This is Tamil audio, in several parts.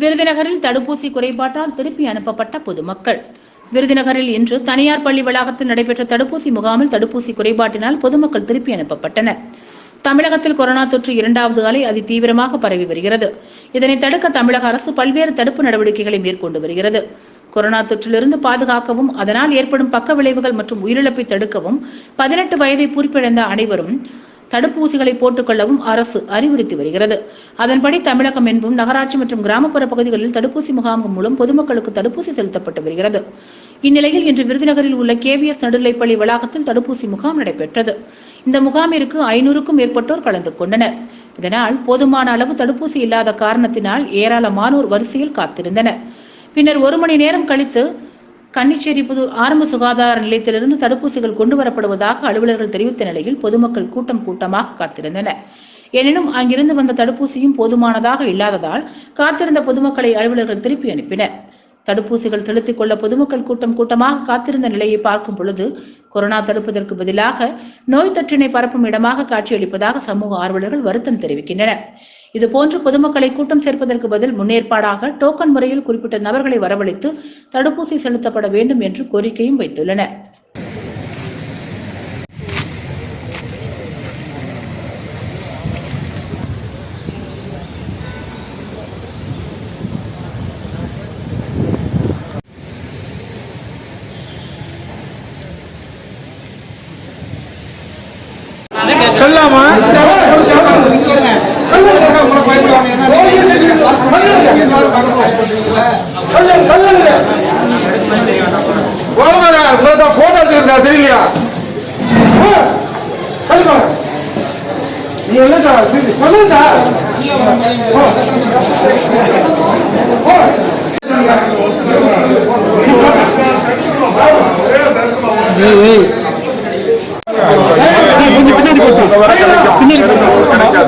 விருதுநகரில் தடுப்பூசி குறைபாட்டால் திருப்பி அனுப்பப்பட்ட பொதுமக்கள். விருதுநகரில் இன்று தனியார் பள்ளி வளாகத்தில் நடைபெற்ற தடுப்பூசி முகாமில் தடுப்பூசி குறைபாட்டினால் பொதுமக்கள் திருப்பி அனுப்பப்பட்டனர். தமிழகத்தில் கொரோனா தொற்று இரண்டாவது அலை அதிதீவிரமாக பரவி வருகிறது. இதனை தடுக்க தமிழக அரசு பல்வேறு தடுப்பு நடவடிக்கைகளை மேற்கொண்டு வருகிறது. கொரோனா தொற்றிலிருந்து பாதுகாக்கவும் அதனால் ஏற்படும் பக்க விளைவுகள் மற்றும் உயிரிழப்பை தடுக்கவும் பதினெட்டு வயதை பூர்ப்பிழந்த அனைவரும் தடுப்பூசிகளை போட்டுக்கொள்ளவும் அரசு அறிவுறுத்தி வருகிறது. அதன்படி தமிழகம் என்பும் நகராட்சி மற்றும் கிராமப்புற பகுதிகளில் தடுப்பூசி முகாம்கள் மூலம் பொதுமக்களுக்கு தடுப்பூசி செலுத்தப்பட்டு வருகிறது. இந்நிலையில் இன்று விருதுநகரில் உள்ள கேவிஎஸ் நடுநிலைப்பள்ளி வளாகத்தில் தடுப்பூசி முகாம் நடைபெற்றது. இந்த முகாமிற்கு ஐநூறுக்கும் மேற்பட்டோர் கலந்து கொண்டனர். இதனால் போதுமான அளவு தடுப்பூசி இல்லாத காரணத்தினால் ஏராளமானோர் வரிசையில் காத்திருந்தனர். பின்னர் ஒரு மணி நேரம் கழித்து கன்னிச்சேரிபுதூர் ஆரம்ப சுகாதார நிலையத்திலிருந்து தடுப்பூசிகள் கொண்டு வரப்படுவதாக அலுவலர்கள் தெரிவித்த நிலையில் பொதுமக்கள் கூட்டம் கூட்டமாக காத்திருந்தனர். எனினும் அங்கிருந்து வந்த தடுப்பூசியும் போதுமானதாக இல்லாததால் காத்திருந்த பொதுமக்களை அலுவலர்கள் திருப்பி அனுப்பினர். தடுப்பூசிகள் செலுத்திக் கொள்ள பொதுமக்கள் கூட்டம் கூட்டமாக காத்திருந்த நிலையை பார்க்கும் பொழுது கொரோனா தடுப்பதற்கு பதிலாக நோய் தொற்றினை பரப்பும் இடமாக காட்சியளிப்பதாக சமூக ஆர்வலர்கள் வருத்தம் தெரிவிக்கின்றனர். இதுபோன்று பொதுமக்களை கூட்டம் சேர்ப்பதற்கு பதில் முன்னேற்பாடாக டோக்கன் முறையில் குறிப்பிட்ட நபர்களை வரவழைத்து தடுப்பூசி செலுத்தப்பட வேண்டும் என்று கோரிக்கையும் வைத்துள்ளனர். சொல்லாமா? போட்டோ எடுத்துக்கிட்டா தெரியலையா சொல்லுங்க நீ என்னடா சொல்லுங்க கொஞ்சம்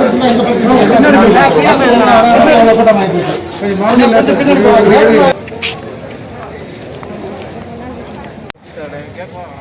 பின்னாடி சார் கேட்போம்